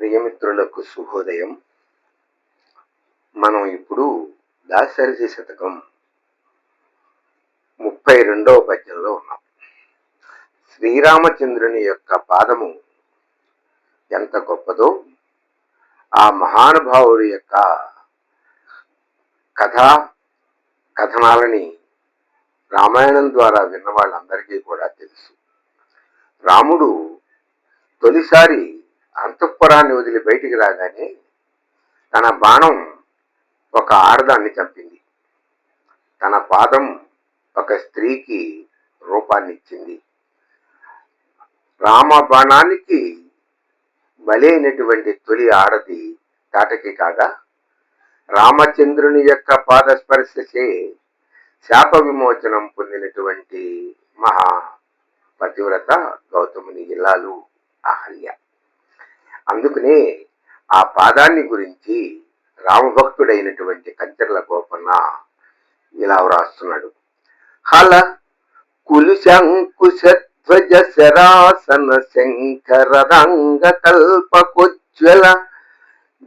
ప్రియమిత్రులకు శుభోదయం. మనం ఇప్పుడు దాశరథి శతకం ముప్పై రెండవ పద్యంలో ఉన్నాం. శ్రీరామచంద్రుని యొక్క పాదము ఎంత గొప్పదో ఆ మహానుభావుడి యొక్క కథా కథనాలని రామాయణం ద్వారా విన్న వాళ్ళందరికీ కూడా తెలుసు. రాముడు తొలిసారి అంతఃపురాన్ని వదిలి బయటికి రాగానే తన బాణం ఒక ఆడదాన్ని చంపింది. తన పాదం ఒక స్త్రీకి రూపాన్ని ఇచ్చింది రామ బాణానికి బలైనటువంటి తొలి ఆడది తాటకి కాగా రామచంద్రుని యొక్క పాదస్పర్శచే శాప విమోచనం పొందినటువంటి మహా పతివ్రత గౌతముని ఇల్లాలు అహల్య. అందుకనే ఆ పాదాన్ని గురించి రామభక్తుడైనటువంటి కంచర్ల గోపన్న ఇలా వ్రాస్తున్నాడు. హల కులుశంకుశధ్వజ శరాసన శంకర రంగ కల్పకొజ్వల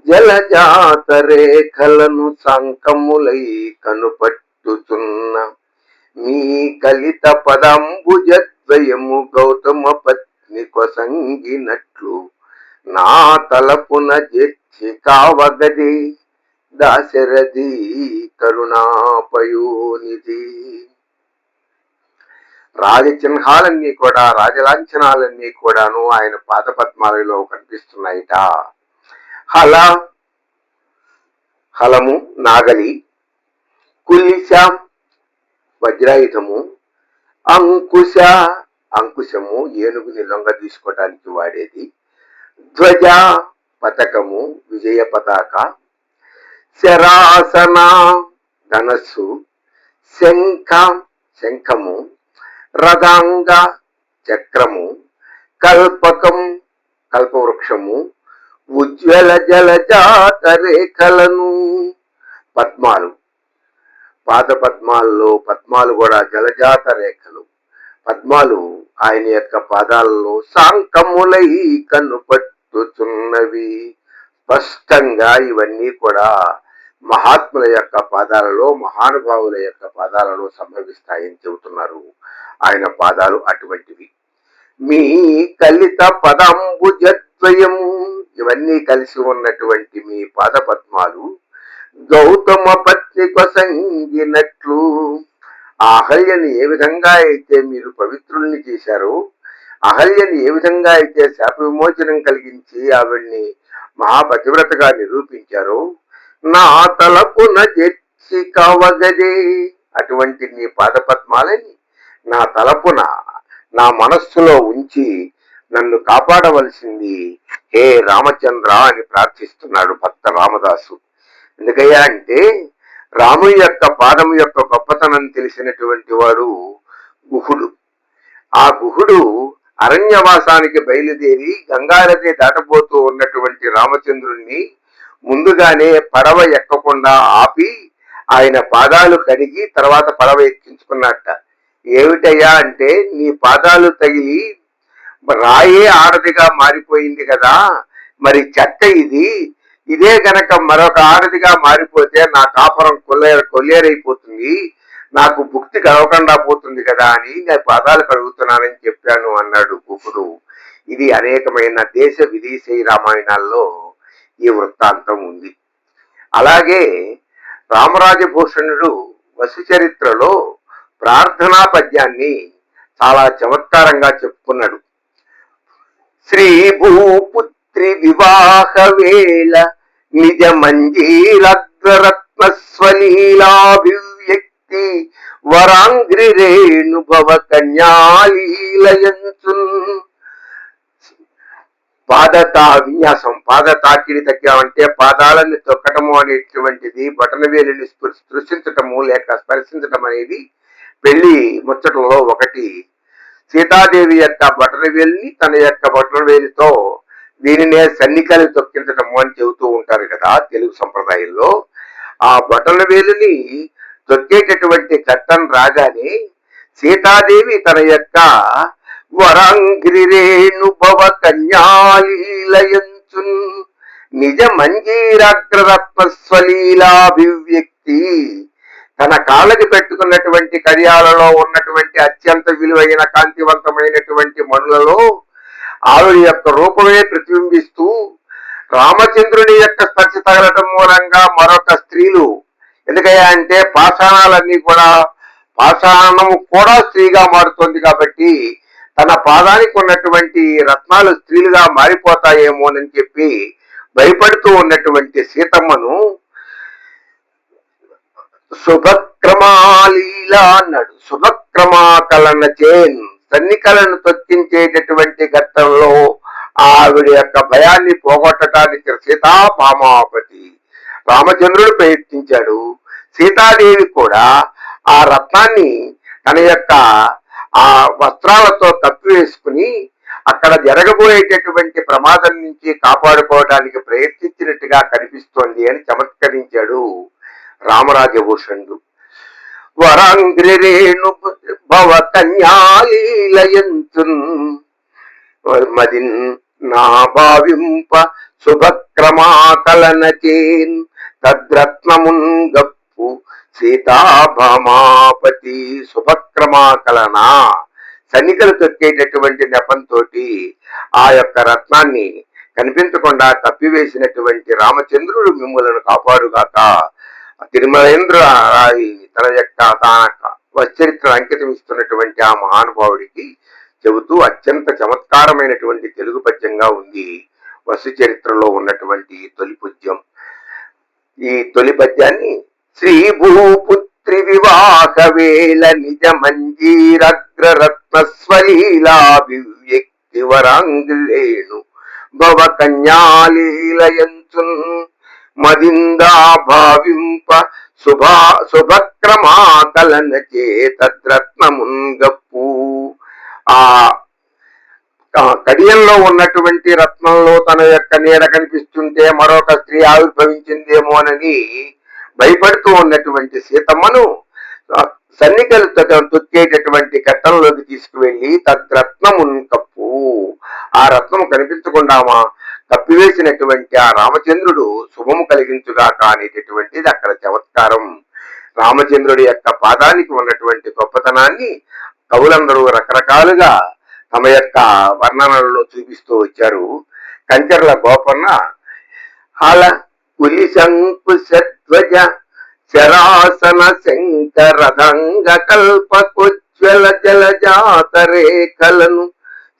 జలజాత రేఖలను సంకములై కనుపట్టుచున్న మీ కలిత పదంబుజద్వయము గౌతమ పత్ని కొసంగినట్లు నా తలపున జెచ్చి కావగది దాశరథి కరుణాపయోనిధి. రాజచిహ్నాలన్నీ కూడా రాజలాంఛనాలన్నీ కూడాను ఆయన పాదపద్మాలలో కనిపిస్తున్నాయిట. హల హలము నాగలి కులిశ వజ్రాయుధము అంకుశ అంకుశము ఏనుగుని లొంగ తీసుకోవడానికి వాడేది. ధ్వజ పతకము విజయ పతాక శరాసన ధనస్సు శంఖ శంఖము రథాంగ చక్రము కల్పకం కల్పవృక్షము ఉజ్వల జలజాత రేఖలను పద్మాలు. పాద పద్మాల్లో పద్మాలు కూడా జలజాత రేఖలు పద్మాలు ఆయన యొక్క పాదాలలో సాంకములై కన్నుపట్టుచున్నవి స్పష్టంగా ఇవన్నీ కూడా మహాత్ముల యొక్క పాదాలలో మహానుభావుల యొక్క పాదాలలో సంభవిస్తాయని చెబుతున్నారు. ఆయన పాదాలు అటువంటివి. మీ కలిత పదంబుజద్వయము ఇవన్నీ కలిసి ఉన్నటువంటి మీ పాద పద్మాలు గౌతమ పత్ని కొసంగినట్లు అహల్యని ఏ విధంగా అయితే మీరు పవిత్రుల్ని చేశారో అహల్యని ఏ విధంగా అయితే శాప విమోచనం కలిగించి ఆవిడ్ని మహాపతివ్రతగా నిరూపించారో నా తలపున జెచ్చి కావగదే అటువంటి నీ పాదపద్మాలని నా తలపున నా మనస్సులో ఉంచి నన్ను కాపాడవలసింది హే రామచంద్ర అని ప్రార్థిస్తున్నాడు భక్త రామదాసు. ఎందుకయ్యా అంటే రాము యొక్క పాదం యొక్క గొప్పతనం తెలిసినటువంటి వాడు గుహుడు. ఆ గుహుడు అరణ్యవాసానికి బయలుదేరి గంగానది దాటబోతూ ఉన్నటువంటి రామచంద్రుణ్ణి ముందుగానే పడవ ఎక్కకుండా ఆపి ఆయన పాదాలు కడిగి తర్వాత పడవ ఎక్కించుకున్నట్ట. ఏమిటయ్యా అంటే నీ పాదాలు తగిలి రాయే ఆడదిగా మారిపోయింది కదా. మరి చెత్త ఇది. ఇదే గనక మరొక ఆడదిగా మారిపోతే నా కాపురం కొల్లేరు కొల్లేరైపోతుంది. నాకు భుక్తి కలవకుండా పోతుంది కదా అని నేను పాదాలు కడుగుతున్నానని చెప్పాను అన్నాడు గుహుడు ఇది అనేకమైన దేశ విదేశీ రామాయణాల్లో ఈ వృత్తాంతం ఉంది. అలాగే రామరాజభూషణుడు వసు చరిత్రలో ప్రార్థనా పద్యాన్ని చాలా చమత్కారంగా చెప్పుకున్నాడు. శ్రీ భూపుత్రి వివాహ వేళ నిజ మంజీరగ్రరత్న స్వలీలాభివ్యక్తి వరాంగ్రి రేణుభవ కన్యాలీలయంచున్ పాదతా విన్యాసం పాద తాకిడి తగ్గామంటే పాదాలని తొక్కటము అనేటువంటిది బటనవేలిని స్పృశించటము లేక స్పర్శించటం అనేది పెళ్ళి ముచ్చటంలో ఒకటి. సీతాదేవి యొక్క బటనవేలిని తన యొక్క బటనవేలితో దీనినే సన్నికలు తొక్కించటము అని చెబుతూ ఉంటారు కదా తెలుగు సంప్రదాయంలో. ఆ బటనవేలుని దొరికేటటువంటి చట్టం రాగానే సీతాదేవి తన యొక్క వరాంగిరేణుభవ కన్యాలీలయంచున్ నిజ మంజీరాగ్రరత్నస్వలీలాభివ్యక్తి తన కాళ్ళకి పెట్టుకున్నటువంటి కడియాలలో ఉన్నటువంటి అత్యంత విలువైన కాంతివంతమైనటువంటి మనులలో ఆవిడ యొక్క రూపమే ప్రతిబింబిస్తూ రామచంద్రుడి యొక్క స్పర్శ తగలటం మూలంగా మరొక స్త్రీలు ఎందుకయ్యా అంటే పాషాణాలన్నీ కూడా పాషాణము కూడా స్త్రీగా మారుతోంది కాబట్టి తన పాదానికి ఉన్నటువంటి రత్నాలు స్త్రీలుగా మారిపోతాయేమోనని చెప్పి భయపడుతూ ఉన్నటువంటి సీతమ్మను శుభక్రమాలీలా అన్నాడు. శుభక్రమాకలన చేన్ సన్నికలను తొక్కించేటటువంటి ఘట్టంలో ఆవిడ యొక్క భయాన్ని పోగొట్టడానికి సీతాపామాపతి రామచంద్రుడు ప్రయత్నించాడు. సీతాదేవి కూడా ఆ రత్నాన్ని తన యొక్క ఆ వస్త్రాలతో తప్పివేసుకుని అక్కడ జరగబోయేటటువంటి ప్రమాదం నుంచి కాపాడుకోవడానికి ప్రయత్నించినట్టుగా కనిపిస్తోంది అని చమత్కరించాడు రామరాజభూషణుడు. వరాంగ్రిరేణు భవ కన్యాలీలయంతున్ మదిన్ నా భావింప శుభక్రమాకలన తద్రత్నముంగప్పు సీతాభమాపతి గప్పు సీతాభామాపతి శుభక్రమాకలన. సన్నికలు తొక్కేటటువంటి నెపంతోటి ఆ యొక్క రత్నాన్ని కనిపించకుండా తప్పివేసినటువంటి రామచంద్రుడు మిమ్మలను కాపాడుగాక. తిరుమలేంద్ర రాయి తన యొక్క తన వశ్చరిత్ర అంకితం ఇస్తున్నటువంటి ఆ మహానుభావుడికి చెబుతూ అత్యంత చమత్కారమైనటువంటి తెలుగు పద్యంగా ఉంది. వసు చరిత్రలో ఉన్నటువంటి తొలి పుద్యం. ఈ తొలి పద్యాన్ని శ్రీ భూపుత్రి వివాహ వేళ నిజ మంజీరగ్రరత్న స్వలీలాభివ్యక్తి వరాంగిలేణు భవ కన్యాలీలయంచున్ మదిందా భావింప శుభా శుభక్రమాకలన చేతద్రత్నమున్ ఆ కడియంలో ఉన్నటువంటి రత్నంలో తన యొక్క నీడ కనిపిస్తుంటే మరొక స్త్రీ ఆవిర్భవించిందేమోనని భయపడుతూ ఉన్నటువంటి సీతమ్మను సన్నికలు తొక్కేటటువంటి కట్టంలోకి తీసుకువెళ్ళి తద్రత్నమున్ కప్పు. ఆ రత్నం కనిపించకుండామా కప్పివేసినటువంటి ఆ రామచంద్రుడు శుభము కలిగించుగాక అనేటటువంటిది అక్కడ చమత్కారం. రామచంద్రుడి యొక్క పాదానికి ఉన్నటువంటి గొప్పతనాన్ని కవులందరూ రకరకాలుగా తమ యొక్క వర్ణనలలో చూపిస్తూ వచ్చారు. కంచర్ల గోపన్న కులి పులి శంకుశధ్వజ శరాసన శంకరదంగ కల్పకుజ్వల జల జాతరేఖలను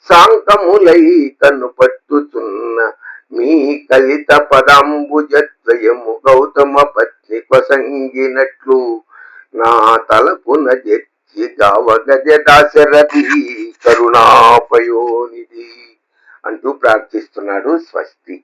శాంతములై కన్ను పట్టుచున్న మీ కలిత పదంబుజద్వయము గౌతమ పత్ని కొసంగినట్లు నా తలపున జెచ్చి గావగజ దాశరథి. కరుణాపయోనిధి అంటూ ప్రార్థిస్తున్నాడు స్వస్తి.